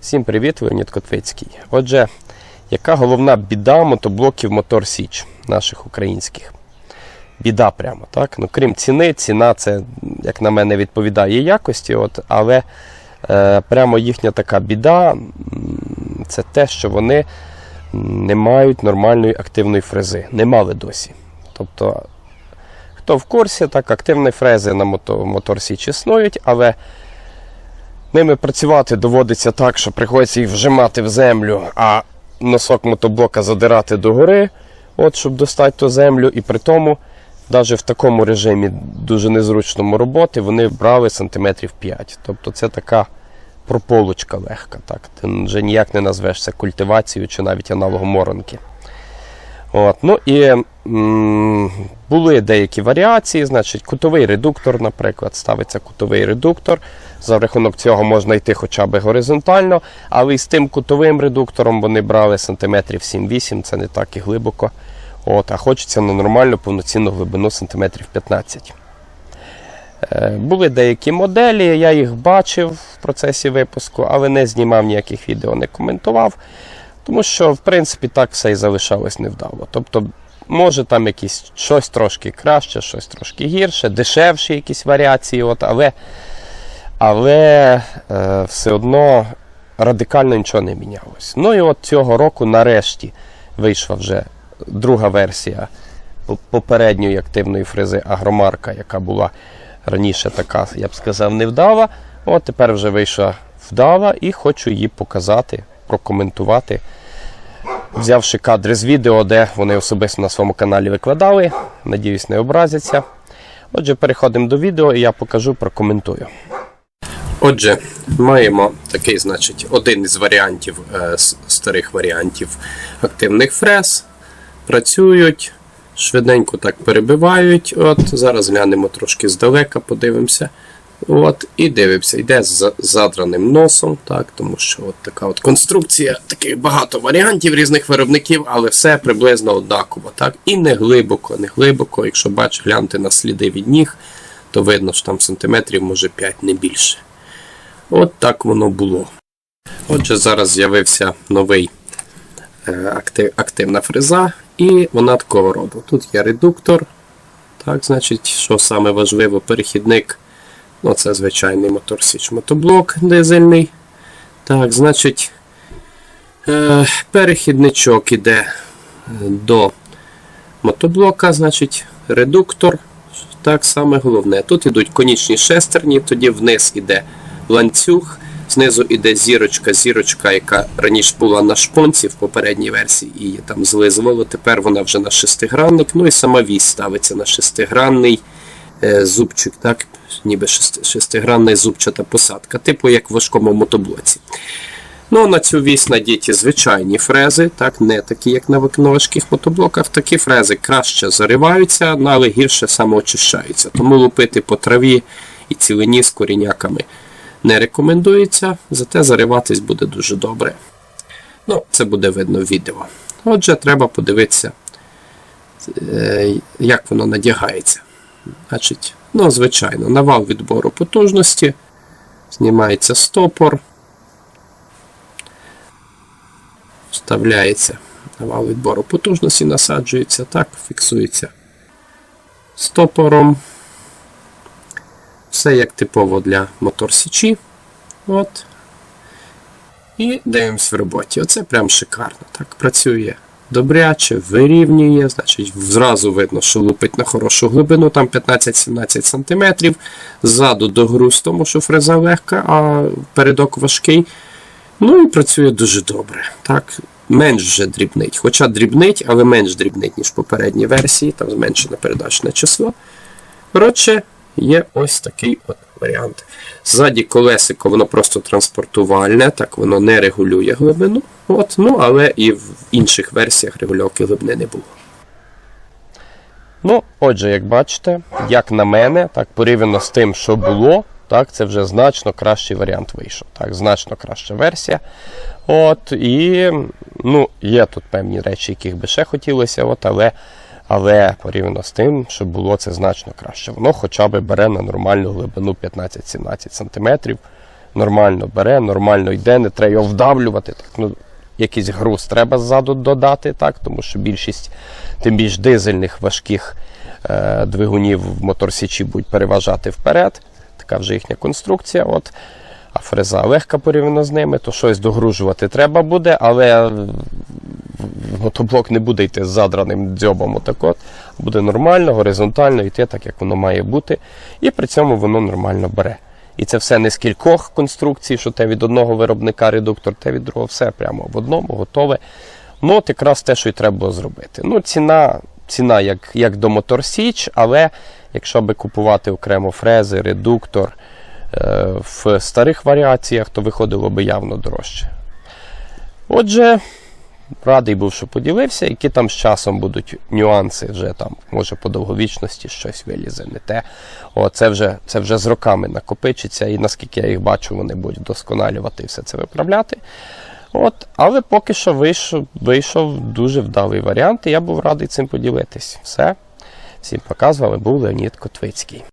Всім привіт, Леонід Котвицький. Отже, яка головна біда мотоблоків Мотор Січ наших українських? Біда прямо, так? Ну, крім ціни, ціна це, як на мене, відповідає якості, от, але е, прямо їхня така біда це те, що вони не мають нормальної активної фрези. Не мали досі. Тобто, хто в курсі, так, активні фрези на мото, Мотор Січ існують, але Ними працювати доводиться так, що приходиться їх вжимати в землю, а носок мотоблока задирати догори, от, щоб достати ту землю. І при тому, навіть в такому режимі дуже незручному роботи, вони брали сантиметрів 5. Тобто це така прополочка легка. Так? Ти вже ніяк не назвеш це культивацією чи навіть аналогом моронки. От, ну і м, були деякі варіації, значить, кутовий редуктор, наприклад, ставиться кутовий редуктор. За рахунок цього можна йти хоча б горизонтально, але і з тим кутовим редуктором вони брали сантиметрів 7-8, це не так і глибоко. От, а хочеться на нормальну повноцінну глибину сантиметрів 15. Е, Були деякі моделі, я їх бачив в процесі випуску, але не знімав ніяких відео, не коментував. Тому що, в принципі, так все і залишалось невдало. Тобто, може там якісь щось трошки краще, щось трошки гірше, дешевші якісь варіації, от, але, але е, все одно радикально нічого не мінялось. Ну і от цього року нарешті вийшла вже друга версія попередньої активної фрези Агромарка, яка була раніше така, я б сказав, невдала. От тепер вже вийшла вдала і хочу її показати, прокоментувати. Взявши кадри з відео, де вони особисто на своєму каналі викладали. Надіюсь, не образяться. Отже, переходимо до відео і я покажу, прокоментую. Отже, маємо такий, значить, один із варіантів е, старих варіантів активних фрез. Працюють, швиденько так перебивають. От, зараз глянемо трошки здалека, подивимося. От, і дивимося, йде з задраним носом, так, тому що от така от конструкція, таких багато варіантів різних виробників, але все приблизно однаково. Так? І не глибоко, не глибоко. Якщо бачиш, гляньте на сліди від ніг, то видно, що там сантиметрів, може 5 не більше. От так воно було. Отже, зараз з'явився новий е, актив, активна фреза, і вона такого роду. Тут є редуктор. Так, значить, що саме важливо, перехідник. Ну, це звичайний мотор Січ мотоблок дизельний. Так, значить, е, перехідничок іде е, до мотоблока, значить, редуктор. Так саме головне. Тут йдуть конічні шестерні, тоді вниз іде ланцюг, знизу іде зірочка, зірочка, яка раніше була на шпонці в попередній версії, її там злизувало. Тепер вона вже на шестигранник. Ну і сама вісь ставиться на шестигранний зубчик, так? ніби шестигранна зубчата посадка, типу як в важкому мотоблоці. Ну, на цю вісь надіті звичайні фрези, так, не такі, як на важких мотоблоках. Такі фрези краще зариваються, ну, але гірше самоочищаються. Тому лупити по траві і цілині з коріняками не рекомендується, зате зариватись буде дуже добре. Ну, це буде видно в відео. Отже, треба подивитися, е, як воно надягається. Значить, ну, звичайно, на вал відбору потужності. Знімається стопор. Вставляється на вал відбору потужності, насаджується, так, фіксується стопором. Все як типово для мотор січі. От. І дивимось в роботі. Оце прям шикарно. Так, працює добряче, вирівнює, значить, зразу видно, що лупить на хорошу глибину, там 15-17 см. Ззаду до груз, тому що фреза легка, а передок важкий. Ну і працює дуже добре. Так, менш вже дрібнить. Хоча дрібнить, але менш дрібнить, ніж в попередній версії, там зменшене передачне число. Коротше, є ось такий от варіант. Ззаді колесико, воно просто транспортувальне, так воно не регулює глибину. От, ну, але і в інших версіях регульовки глибини не було. Ну, отже, як бачите, як на мене, так порівняно з тим, що було, так, це вже значно кращий варіант вийшов. Так, значно краща версія. От, і ну, є тут певні речі, яких би ще хотілося, от, але, але порівняно з тим, що було це значно краще. Воно хоча б бере на нормальну глибину 15-17 см. нормально бере, нормально йде, не треба його вдавлювати. Так, ну, якийсь груз треба ззаду додати, так, тому що більшість, тим більш дизельних важких е, двигунів в моторсічі будуть переважати вперед. Така вже їхня конструкція. От. А фреза легка порівняно з ними, то щось догружувати треба буде, але мотоблок не буде йти з задраним дзьобом отак от, буде нормально, горизонтально йти так, як воно має бути, і при цьому воно нормально бере. І це все не з кількох конструкцій, що те від одного виробника редуктор, те від другого, все прямо в одному, готове. Ну, от якраз те, що й треба було зробити. Ну, ціна, ціна як, як до Мотор Січ, але якщо би купувати окремо фрези, редуктор е, в старих варіаціях, то виходило би явно дорожче. Отже, радий був, що поділився, які там з часом будуть нюанси, вже там, може, по довговічності щось вилізе, не те. О, це, вже, це вже з роками накопичиться, і наскільки я їх бачу, вони будуть вдосконалювати і все це виправляти. От, але поки що вийшов, вийшов дуже вдалий варіант, і я був радий цим поділитись. Все. Всім показували, був Леонід Котвицький.